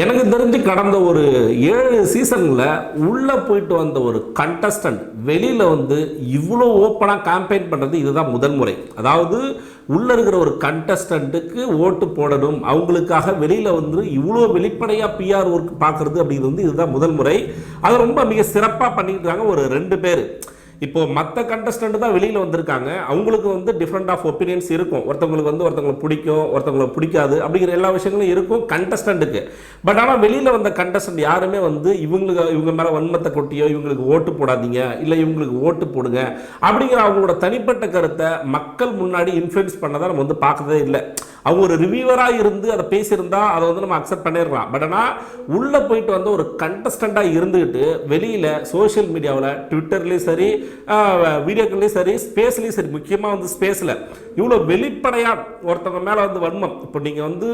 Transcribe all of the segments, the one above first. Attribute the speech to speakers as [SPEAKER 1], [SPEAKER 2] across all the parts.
[SPEAKER 1] எனக்கு தெரிஞ்சு கடந்த ஒரு ஏழு சீசனில் உள்ளே போயிட்டு வந்த ஒரு கண்டஸ்டன்ட் வெளியில் வந்து இவ்வளோ ஓப்பனாக கேம்பெயின் பண்ணுறது இதுதான் முதன்முறை அதாவது உள்ளே இருக்கிற ஒரு கண்டஸ்டண்ட்டுக்கு ஓட்டு போடணும். அவங்களுக்காக வெளியில் வந்து இவ்வளோ வெளிப்படையாக பிஆர் ஒர்க் பார்க்குறது அப்படிங்கிறது வந்து இதுதான் முதல் முறை. அதை ரொம்ப மிக சிறப்பாக பண்ணிக்கிட்டு இருக்காங்க ஒரு ரெண்டு பேர். இப்போ மற்ற கண்டஸ்டன்ட் தான் வெளியில் வந்திருக்காங்க. அவங்களுக்கு வந்து டிஃப்ரெண்ட் ஆஃப் ஒப்பீனியன்ஸ் இருக்கும். ஒருத்தவங்களுக்கு வந்து ஒருத்தவங்களுக்கு பிடிக்கும் ஒருத்தவங்களுக்கு பிடிக்காது அப்படிங்கிற எல்லா விஷயங்களும் இருக்கும் கண்டஸ்டண்ட்டுக்கு பட் ஆனால் வெளியில் வந்த கண்டஸ்டன்ட் யாருமே வந்து இவங்களுக்கு இவங்க மேலே வன்மத்தை கொட்டியோ இவங்களுக்கு ஓட்டு போடாதீங்க இல்லை இவங்களுக்கு ஓட்டு போடுங்க அப்படிங்கிற அவங்களோட தனிப்பட்ட கருத்தை மக்கள் முன்னாடி இன்ஃப்ளூயன்ஸ் பண்ணதான் நம்ம வந்து பார்க்கறதே இல்லை. அவங்க ஒரு ரிவியூவராக இருந்து அதை பேசியிருந்தா அதை வந்து நம்ம அக்செப்ட் பண்ணிடலாம். பட் ஆனால் உள்ளே போயிட்டு வந்து ஒரு கண்டஸ்டண்ட்டாக இருந்துக்கிட்டு வெளியில் சோஷியல் மீடியாவில் ட்விட்டர்லேயும் சரி வீடியோக்கள்லேயும் சரி ஸ்பேஸ்லேயும் சரி முக்கியமாக வந்து ஸ்பேஸில் இவ்வளோ வெளிப்படையாக ஒருத்தவங்க மேலே வந்து வன்மம். இப்போ நீங்கள் வந்து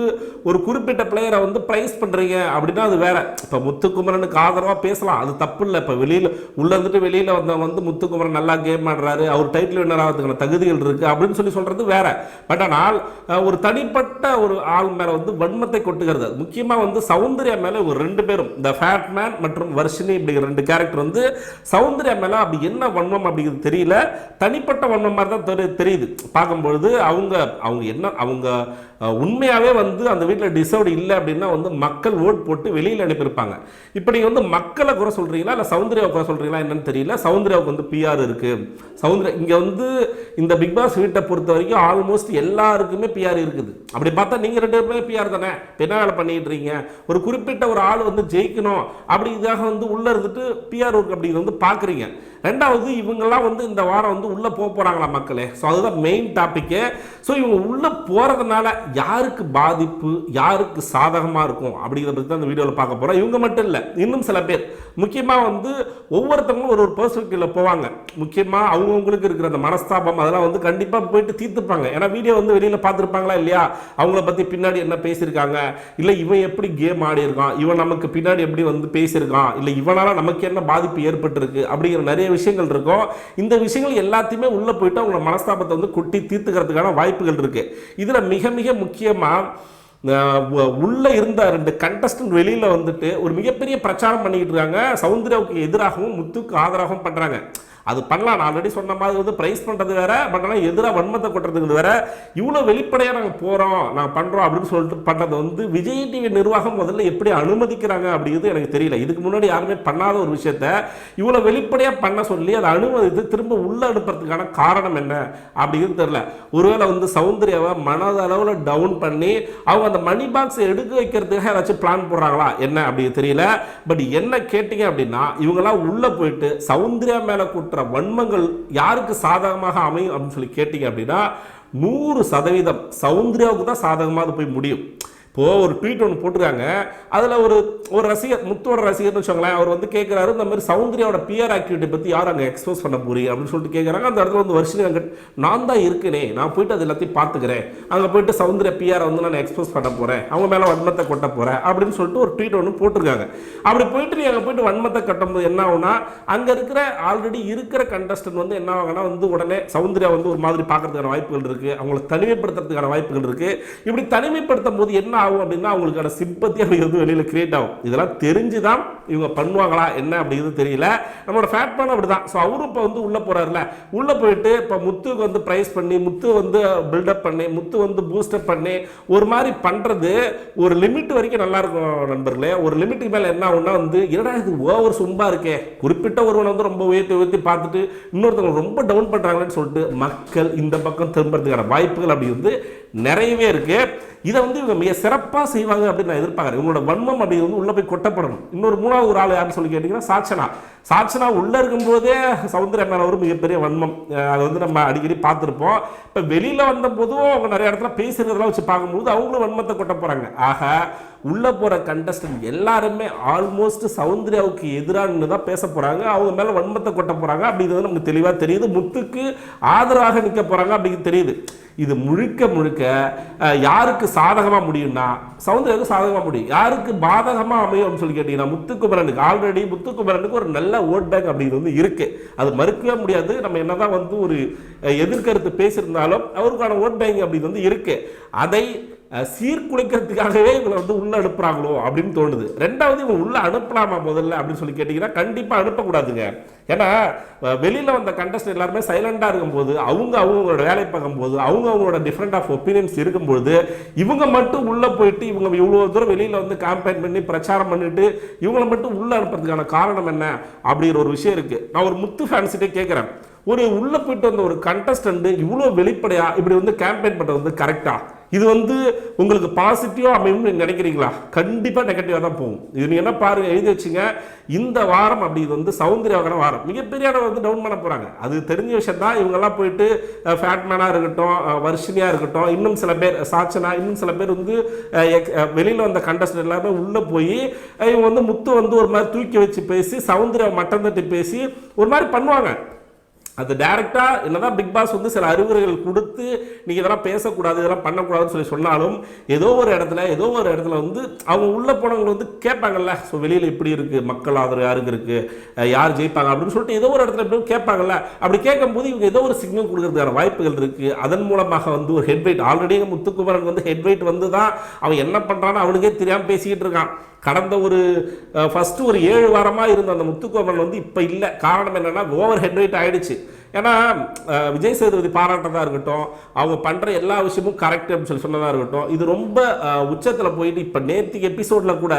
[SPEAKER 1] ஒரு குறிப்பிட்ட பிளேயரை வந்து ப்ரைஸ் பண்ணுறீங்க அப்படின்னா அது வேற. இப்போ முத்துக்குமரனுக்கு ஆதரவாக பேசலாம். அது தப்பு இல்லை. இப்போ வெளியில் உள்ளே இருந்துட்டு வெளியில் வந்தவங்க வந்து முத்துக்குமரன் நல்லா கேம் ஆடுறாரு. அவர் டைட்டில் வின்னர் ஆகிறதுக்கான தகுதிகள் இருக்குது அப்படின்னு சொல்லி சொல்கிறது வேற. பட் ஆனால் ஒரு தனிப்பட்ட ஒரு ஆள் மேலே வந்து வன்மத்தை கொட்டுகிறது. முக்கியமாக வந்து சௌந்தர்யா மேலே ஒரு ரெண்டு பேரும். இந்த ஃபேட் மேன் மற்றும் வர்ஷினி இப்படிங்கிற ரெண்டு கேரக்டர் வந்து சௌந்தர்யா மேலே அப்படி என்ன வன்மம் அப்படிங்கிறது தெரியல. தனிப்பட்ட வன்மம் மாதிரி தான் தெரியுது. தெரியுது பொழுது அவங்க அவங்க என்ன அவங்க உண்மையாகவே வந்து அந்த வீட்டில் டிசர்வ்டு இல்லை அப்படின்னா வந்து மக்கள் ஓட் போட்டு வெளியில் அனுப்பியிருப்பாங்க. இப்போ நீங்கள் வந்து மக்களை குறை சொல்கிறீங்களா இல்லை சௌந்தர்யாவை குறை சொல்கிறீங்களா என்னன்னு தெரியல. சௌந்தர்யாவுக்கு வந்து பிஆர் இருக்குது சௌந்தர்யா இங்கே வந்து இந்த பிக் பாஸ் வீட்டை பொறுத்த வரைக்கும் ஆல்மோஸ்ட் எல்லாருக்குமே பிஆர் இருக்குது. அப்படி பார்த்தா நீங்கள் ரெண்டு பேருமே பிஆர் தானே? என்ன வேலை பண்ணிட்டு இருக்கீங்க? ஒரு குறிப்பிட்ட ஒரு ஆள் வந்து ஜெயிக்கணும் அப்படி இதாக வந்து உள்ளே இருந்துட்டு பிஆர் ஒர்க் அப்படிங்கிறது வந்து பார்க்குறீங்க. ரெண்டாவது இவங்கெல்லாம் வந்து இந்த வாரம் வந்து உள்ளே போக போகிறாங்களா மக்களே? ஸோ அதுதான் மெயின் டாப்பிக்கு ஸோ இவங்க உள்ளே போகிறதுனால யாருக்கு பாதிப்பு யாருக்கு சாதகமாக இருக்கும் அப்படிங்கிறத பற்றி தான் இந்த வீடியோவில் பார்க்க போகிறோம் இவங்க மட்டும் இல்லை இன்னும் சில பேர். முக்கியமாக வந்து ஒவ்வொருத்தவங்களும் ஒரு ஒரு பெர்ஸ்பெக்டிவில் போவாங்க. முக்கியமாக அவங்கவுங்களுக்கு இருக்கிற அந்த மனஸ்தாபம் அதெல்லாம் வந்து கண்டிப்பாக போயிட்டு தீர்த்துப்பாங்க. ஏன்னா வீடியோ வந்து வெளியில் பார்த்துருப்பாங்களா இல்லையா? அவங்கள பற்றி பின்னாடி என்ன பேசியிருக்காங்க? இல்லை இவன் எப்படி கேம் ஆடி இருக்கான்? இவன் நமக்கு பின்னாடி எப்படி வந்து பேசியிருக்கான்? இல்லை இவனால் நமக்கு என்ன பாதிப்பு ஏற்பட்டிருக்கு? அப்படிங்கிற நிறைய விஷயங்கள் இருக்கும். இந்த விஷயங்கள் எல்லாத்தையுமே உள்ளே போயிட்டு அவங்களோட மனஸ்தாபத்தை வந்து கொட்டி தீர்த்துக்கிறதுக்கான வாய்ப்புகள் இருக்குது இதில் மிக மிக முக்கியமாக உள்ளே இருந்த ரெண்டு கண்டஸ்டன்ட் வெளியில் வந்துட்டு ஒரு மிகப்பெரிய பிரச்சாரம் பண்ணிக்கிட்டு இருக்காங்க. சௌந்தர்யாவுக்கு எதிராகவும் முத்துக்கு ஆதரவாகவும் பண்ணுறாங்க அது பண்ணலாம். நான் ஆல்ரெடி சொன்ன மாதிரி வந்து ப்ரைஸ் பண்ணுறது வேற பட் ஆனால் எதிராக வன்மத்தை கொட்டுறதுக்கு வேற. இவ்வளோ வெளிப்படையாக நாங்கள் போகிறோம் நாங்கள் பண்ணுறோம் அப்படின்னு சொல்லிட்டு பண்ணுறது வந்து விஜய் டிவி நிர்வாகம் முதல்ல எப்படி அனுமதிக்கிறாங்க அப்படிங்கிறது எனக்கு தெரியல. இதுக்கு முன்னாடி யாருமே பண்ணாத ஒரு விஷயத்த இவ்வளோ வெளிப்படையாக பண்ண சொல்லி அதை அனுமதித்து திரும்ப உள்ள அனுப்புறதுக்கான காரணம் என்ன அப்படிங்கிறது தெரியல. ஒருவேளை வந்து சௌந்தர்யாவை மனதளவில் டவுன் பண்ணி அவங்க அந்த மணி பாக்ஸ் எடுக்க வைக்கிறதுக்காக ஏதாச்சும் பிளான் போடுறாங்களா? என்ன அப்படின்னு தெரியல. பட் என்ன கேட்டிங்க அப்படின்னா இவங்கெல்லாம் உள்ளே போயிட்டு சௌந்தர்யா மேலே கூட்டுற வன்மங்கள் யாருக்கு சாதகமாக அமையும் அப்படின்னு சொல்லி கேட்டிங்க அப்படின்னா நூறு சதவீதம் சௌந்தர்யாவுக்கு தான் சாதகமாக அது போய் முடியும். இப்போது ஒரு ட்வீட் ஒன்று போட்டிருக்காங்க. அதில் ஒரு ஒரு ரசிகர் முத்தோட ரசிகர்னு வச்சுக்கோங்களேன் அவர் வந்து கேட்குறாரு இந்த மாதிரி சௌந்தர்யாவோட பிஆர் ஆக்டிவிட்டி பற்றி யார் அங்கே எக்ஸ்போஸ் பண்ண போறீங்க அப்படின்னு சொல்லிட்டு கேட்குறாங்க அந்த இடத்துல வந்து வருஷம் அங்கே நான் தான் இருக்கனே நான் போயிட்டு அது எல்லாத்தையும் பார்த்துக்கிறேன். அங்கே போயிட்டு சௌந்தர்யா பிஆரை வந்து நான் எக்ஸ்போஸ் பண்ண போகிறேன் அவங்க மேலே வன்மத்தை கொட்ட போகிறேன் அப்படின்னு சொல்லிட்டு ஒரு ட்வீட் ஒன்று போட்டிருக்காங்க. அப்படி போயிட்டு நீ அங்கே போயிட்டு வன்மத்தை கட்டும்போது என்ன ஆகுனா அங்கே இருக்கிற ஆல்ரெடி இருக்கிற கண்டஸ்டன்ட் வந்து என்ன ஆகும்னா வந்து உடனே சௌந்தர்யா வந்து ஒரு மாதிரி பார்க்கறதுக்கான வாய்ப்புகள் இருக்குது அவங்கள தனிமைப்படுத்துறதுக்கான வாய்ப்புகள் இருக்குது இப்படி தனிமைப்படுத்தும் போது என்ன ஆகும் அப்படின்னா அவங்களுக்கான சிம்பத்தி அப்படிங்கிறது வெளியில் கிரியேட் ஆகும். இதெல்லாம் தெரிஞ்சு தான் இவங்க பண்ணுவாங்களா என்ன அப்படிங்கிறது தெரியல. நம்மளோட ஃபேட் பண்ண அப்படி தான் ஸோ அவரும் இப்போ வந்து உள்ளே போகிறாருல உள்ளே போயிட்டு இப்போ முத்துக்கு வந்து ப்ரைஸ் பண்ணி முத்து வந்து பில்டப் பண்ணி முத்து வந்து பூஸ்டப் பண்ணி ஒரு மாதிரி பண்ணுறது ஒரு லிமிட் வரைக்கும் நல்லா இருக்கும் நண்பர்களே. ஒரு லிமிட்டுக்கு மேலே என்ன ஆகும்னா வந்து என்னடா இது ஓவர் சும்பா இருக்கே. குறிப்பிட்ட ஒருவனை வந்து ரொம்ப உயர்த்தி உயர்த்தி பார்த்துட்டு இன்னொருத்தவங்க ரொம்ப டவுன் பண்ணுறாங்கன்னு சொல்லிட்டு மக்கள் இந்த பக்கம் திரும்புறதுக்கான வாய்ப்புகள் அப்படி வந்து நிறையவே இருக்கு. இதை வந்து இவங்க மிக சிறப்பாக செய்வாங்க அப்படின்னு நான் எதிர்பார்க்குறேன். இவங்களோட வன்மம் அப்படி வந்து உள்ளே போய் கொட்டப்படணும். இன்னொரு மூணாவது ஒரு ஆள் யாருன்னு சொல்லி கேட்டிங்கன்னா சாட்சனா. சாட்சனா உள்ளே இருக்கும்போதே சவுந்தர மேலே ஒரு மிகப்பெரிய வன்மம். அதை வந்து நம்ம அடிக்கடி பார்த்துருப்போம். இப்போ வெளியில் வந்த போதும் அவங்க நிறைய இடத்துல பேசுகிறதெல்லாம் வச்சு பார்க்கும்போது அவங்களும் வன்மத்தை கொட்ட போகிறாங்க ஆக உள்ளே போகிற கண்டஸ்டன்ட் எல்லாருமே ஆல்மோஸ்ட் சௌந்தர்யாவுக்கு எதிரானு தான் பேச போகிறாங்க அவங்க மேலே வன்மத்தை கொட்ட போகிறாங்க அப்படிங்கிறது நமக்கு தெளிவாக தெரியுது. முத்துக்கு ஆதரவாக நிற்க போகிறாங்க அப்படிங்கிறது தெரியுது. இது முழுக்க முழுக்க யாருக்கு சாதகமாக முடியும்னா சௌந்தர்யாவுக்கு சாதகமாக முடியும். யாருக்கு பாதகமாக அமையும் அப்படின்னு சொல்லி கேட்டிங்கன்னா முத்துக்குமரனுக்கு. ஆல்ரெடி முத்துக்குமரனுக்கு ஒரு நல்ல ஓட் பேங்க் அப்படிங்கிறது வந்து இருக்குது அது மறுக்கவே முடியாது. நம்ம என்னதான் வந்து ஒரு எதிர்கருத்து பேசியிருந்தாலும் அவருக்கான ஓட் பேங்க் அப்படிங்கிறது வந்து இருக்குது அதை சீர்குலைக்கிறதுக்காகவே இவங்களை வந்து உள்ள அனுப்புறாங்களோ அப்படின்னு தோணுது. ரெண்டாவது இவங்க உள்ள அனுப்பலாமா முதல்ல அப்படின்னு சொல்லி கேட்டிங்கன்னா கண்டிப்பாக அனுப்பக்கூடாதுங்க. ஏன்னா வெளியில் வெளியில வந்த கண்டஸ்ட் எல்லாருமே சைலண்டாக இருக்கும்போது அவங்க அவங்களோட வேலை பார்க்கும்போது அவங்க அவங்களோட டிஃப்ரெண்ட் ஆஃப் ஒப்பீனியன்ஸ் இருக்கும்போது இவங்க மட்டும் உள்ள போயிட்டு இவங்க இவ்வளோ தூரம் வெளியில வந்து கேம்பெயின் பண்ணி பிரச்சாரம் பண்ணிட்டு இவங்களை மட்டும் உள்ள அனுப்புறதுக்கான காரணம் என்ன அப்படிங்கிற ஒரு விஷயம் இருக்கு. நான் ஒரு முத்து ஃபேன்ஸிட்டே கேட்குறேன். ஒரு உள்ள போயிட்டு வந்த ஒரு கண்டஸ்டன்ட் இவ்வளோ வெளிப்படையா இப்படி வந்து கேம்பெயின் பண்றது வந்து கரெக்டா இது வந்து உங்களுக்கு பாசிட்டிவாக அமையும்னு நினைக்கிறீங்களா? கண்டிப்பாக நெகட்டிவாக தான் போகும். இது நீங்கள் என்ன பாருங்க எழுதி வச்சுங்க. இந்த வாரம் அப்படி இது வந்து சௌந்தர்யாவான வாரம். மிகப்பெரிய அளவு வந்து டவுன் பண்ண போகிறாங்க அது தெரிஞ்ச விஷயம் தான். இவங்கெல்லாம் போயிட்டு ஃபேட்மேனாக இருக்கட்டும் அஹ், இருக்கட்டும் இன்னும் சில பேர் சாச்சனா இன்னும் சில பேர் வந்து வெளியில் வந்த கண்டஸ்ட் எல்லாமே உள்ளே போய் இவங்க வந்து முத்து வந்து ஒரு மாதிரி தூக்கி வச்சு பேசி சௌந்தர்யா மட்டம் தட்டி பேசி ஒரு மாதிரி பண்ணுவாங்க. அது டைரக்டா என்னதான் பிக் பாஸ் வந்து சில அறிவுரைகள் கொடுத்து நீங்கள் இதெல்லாம் பேசக்கூடாது இதெல்லாம் பண்ணக்கூடாதுன்னு சொல்லி சொன்னாலும் ஏதோ ஒரு இடத்துல ஏதோ ஒரு இடத்துல வந்து அவங்க உள்ள போனவங்க வந்து கேட்பாங்கல்ல. ஸோ வெளியில் இப்படி இருக்குது மக்கள் ஆதரவு யாருக்கு இருக்குது யார் ஜெயிப்பாங்க அப்படின்னு சொல்லிட்டு ஏதோ ஒரு இடத்துல இப்படி கேட்பாங்கல்ல. அப்படி கேட்கும்போது இவங்க ஏதோ ஒரு சிக்னல் கொடுக்கறதுக்கான வாய்ப்புகள் இருக்குது அதன் மூலமாக வந்து ஒரு ஹெட்வெயிட் ஆல்ரெடி முத்துக்குமரன் வந்து ஹெட்வெயிட் வந்து தான் அவன் என்ன பண்ணுறான்னு அவனுக்கே தெரியாமல் பேசிக்கிட்டு இருக்கான். கடந்த ஒரு ஃபஸ்ட்டு ஒரு ஏழு வாரமாக இருந்த அந்த முத்துக்கோமன் வந்து இப்போ இல்லை. காரணம் என்னென்னா ஓவர் ஹெட் ஆகிடுச்சு ஏன்னா விஜய் சேதுபதி பாராட்டுறதா இருக்கட்டும் அவங்க பண்ணுற எல்லா விஷயமும் கரெக்ட் அப்படின்னு சொல்லி சொன்னதாக இருக்கட்டும் இது ரொம்ப உச்சத்தில் போயிட்டு இப்போ நேற்றுக்கு எபிசோடில் கூட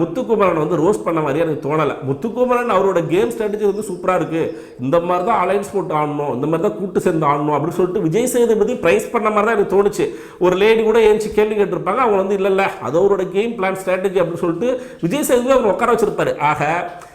[SPEAKER 1] முத்துக்குமரன் வந்து ரோஸ்ட் பண்ண மாதிரி எனக்கு தோணலை. முத்துக்குமரன் அவரோட கேம் ஸ்ட்ராட்டஜி வந்து சூப்பராக இருக்குது இந்த மாதிரி தான் அலைன்ஸ் போட்டு ஆடணும் இந்த மாதிரி தான் கூட்டு சேர்ந்து ஆடணும் அப்படின்னு சொல்லிட்டு விஜய் சேதுபதி பிரைஸ் பண்ண மாதிரி தான் எனக்கு தோணுச்சு. ஒரு லேடி கூட ஏஞ்சி கேள்வி கேட்டிருப்பாங்க அவங்க வந்து இல்லை இல்லை அது அவரோட கேம் பிளான் ஸ்ட்ராட்டஜி அப்படின்னு சொல்லிட்டு விஜய் சேதுபதி அவர் உட்கார வச்சிருப்பாரு. ஆக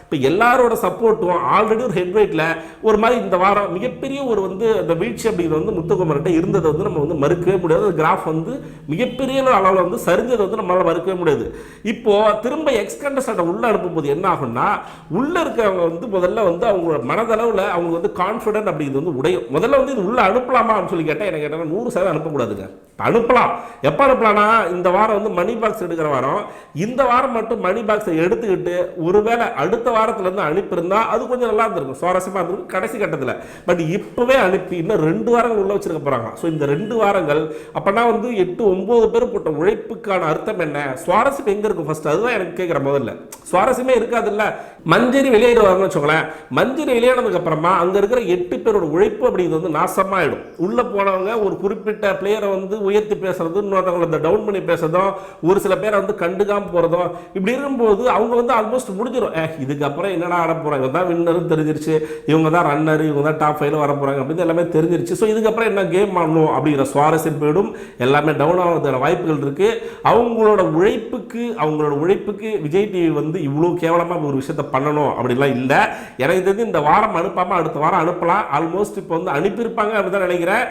[SPEAKER 1] இப்போ எல்லாரோட சப்போர்ட்டும் ஆல்ரெடி ஒரு ஹெட் ஒரு மாதிரி இந்த வாரம் மிகப்பெரிய ஒரு வந்து அந்த வீழ்ச்சி அப்படிங்கிறது வந்து முத்துக்குமர்கிட்ட இருந்ததை வந்து நம்ம வந்து மறுக்கவே முடியாது. கிராஃப் வந்து மிகப்பெரிய அளவில் வந்து சரிஞ்சதை வந்து நம்மளால் மறுக்கவே முடியாது. இப்போது திரும்ப எக்ஸ்கண்டஸ்டை உள்ளே அனுப்பும்போது என்ன ஆகும்னா உள்ளே இருக்கவங்க வந்து முதல்ல வந்து அவங்களோட மனதளவில் அவங்க வந்து கான்ஃபிடென்ட் அப்படிங்கிறது வந்து உடையும். முதல்ல வந்து இது உள்ளே அனுப்பலாமா அப்படின்னு சொல்லி கேட்டால் எனக்கு கேட்டால் நூறு சதவீதம் அனுப்பக்கூடாதுங்க. அனுப்பலாம். எப்போ அனுப்பலாம்னா இந்த வாரம் வந்து மணி பாக்ஸ் எடுக்கிற வாரம். இந்த வாரம் மட்டும் மணி பாக்ஸை எடுத்துக்கிட்டு ஒருவேளை அடுத்த வாரத்துலேருந்து அனுப்பியிருந்தா அது கொஞ்சம் நல்லா இருந்திருக்கும். சுவாரஸ்யமாக இருந்திருக்கும் கடைசி கட்டத்தில். பட் இப்போவே அனுப்பி இன்னும் ரெண்டு வாரங்கள் உள்ள வச்சிருக்க போகிறாங்க ஸோ இந்த ரெண்டு வாரங்கள் அப்போனா வந்து எட்டு ஒம்பது பேர் போட்ட உழைப்புக்கான அர்த்தம் என்ன? சுவாரஸ்யம் எங்கே இருக்கும் ஃபர்ஸ்ட் அதுதான் எனக்கு கேட்குற முதல்ல. சுவாரஸ்யமே இருக்காதுல்ல. மஞ்சரி வெளியேறுவாங்கன்னு வச்சுக்கோங்களேன். மஞ்சரி வெளியேறினதுக்கு அப்புறமா இருக்கிற எட்டு பேரோட உழைப்பு அப்படிங்கிறது வந்து நாசமாயிடும். உள்ளே போனவங்க ஒரு குறிப்பிட்ட பிளேயரை வந்து உயர்த்தி பேசுறது இன்னொருத்தவங்களை இந்த டவுன் பண்ணி பேசுறதும் ஒரு சில பேரை வந்து கண்டுக்காமல் போகிறதும் இப்படி இருக்கும்போது அவங்க வந்து ஆல்மோஸ்ட் முடிஞ்சிடும் ஏ இதுக்கப்புறம் என்னடா ஆட போகிறாங்க தான் வின்னரும் தெரிஞ்சிருச்சு. இவங்க தான் ரன்னர் இவங்க தான் டாப் ஃபைவ்ல வர போகிறாங்க அப்படின்னு எல்லாமே தெரிஞ்சிருச்சு. ஸோ இதுக்கப்புறம் என்ன கேம் ஆடணும் அப்படிங்கிற சுவாரஸ்யம் போயிடும். எல்லாமே டவுன் ஆகிறதுக்கான வாய்ப்புகள் இருக்குது அவங்களோட உழைப்புக்கு அவங்களோட உழைப்புக்கு விஜய் டிவி வந்து இவ்வளோ கேவலமாக ஒரு விஷயத்த பண்ணணும் அப்படிலாம் இல்லை. எனக்கு தெரிஞ்சு இந்த வாரம் அனுப்பாமல் அடுத்த வாரம் அனுப்பலாம். ஆல்மோஸ்ட் இப்போ வந்து அனுப்பியிருப்பாங்க அப்படி தான் நினைக்கிறேன்.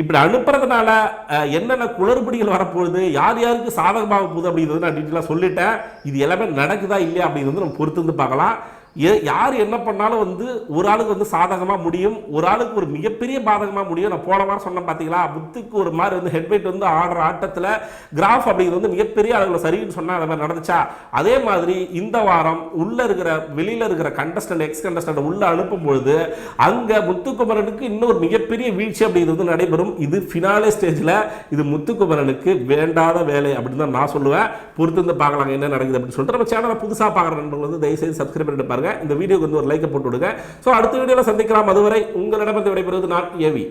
[SPEAKER 1] இப்படி அனுப்புறதுனால என்னென்ன குளறுபடிகள் வரப்போகுது யார் யாருக்கு சாதகமாக போகுது அப்படிங்கிறது நான் டீட்டெயிலாக சொல்லிட்டேன். இது எல்லாமே நடக்குதா இல்லையா அப்படிங்கிறது வந்து நம்ம பொறுத்து வந்து பார்க்கலாம். யார் என்ன பண்ணாலும் வந்து ஒரு ஆளுக்கு வந்து சாதகமாக முடியும் ஒரு ஆளுக்கு ஒரு மிகப்பெரிய பாதகமாக முடியும். நான் போன வாரம் சொன்னேன் பார்த்தீங்களா புத்துக்கு ஒரு மாதிரி வந்து ஹெட்வெயிட் வந்து ஆடுற ஆட்டத்தில் கிராஃப் அப்படிங்கிறது வந்து மிகப்பெரிய அளவில் சரின்னு சொன்னால் அதை மாதிரி நடந்துச்சா? அதே மாதிரி இந்த வாரம் உள்ள இருக்கிற வெளியில் இருக்கிற கண்டஸ்டன்ட் எக்ஸ் கண்டஸ்டன்ட் உள்ள அனுப்பும்பொழுது அங்கே முத்துக்குமரனுக்கு இன்னொரு மிகப்பெரிய வீழ்ச்சி அப்படிங்கிறது வந்து நடைபெறும். இது ஃபினாலே ஸ்டேஜில் இது முத்துக்குமரனுக்கு வேண்டாத வேலை அப்படின்னு தான் நான் சொல்லுவேன். பொறுத்து வந்து பார்க்கலாம் என்ன நடக்குது அப்படின்னு சொல்லிட்டு நம்ம சேனலை புதுசாக பார்க்குற நண்பர்கள் வந்து தயவுசெய்து சப்ஸ்கிரைப் பண்ணிட்டு இந்த வீடியோக்கு வந்து ஒரு லைக்கை போட்டு விடுங்க. ஸோ அடுத்த வீடியோவில் சந்திக்கலாம். அதுவரை உங்களிடமிருந்து விடைபெறுவது நான் ஏவி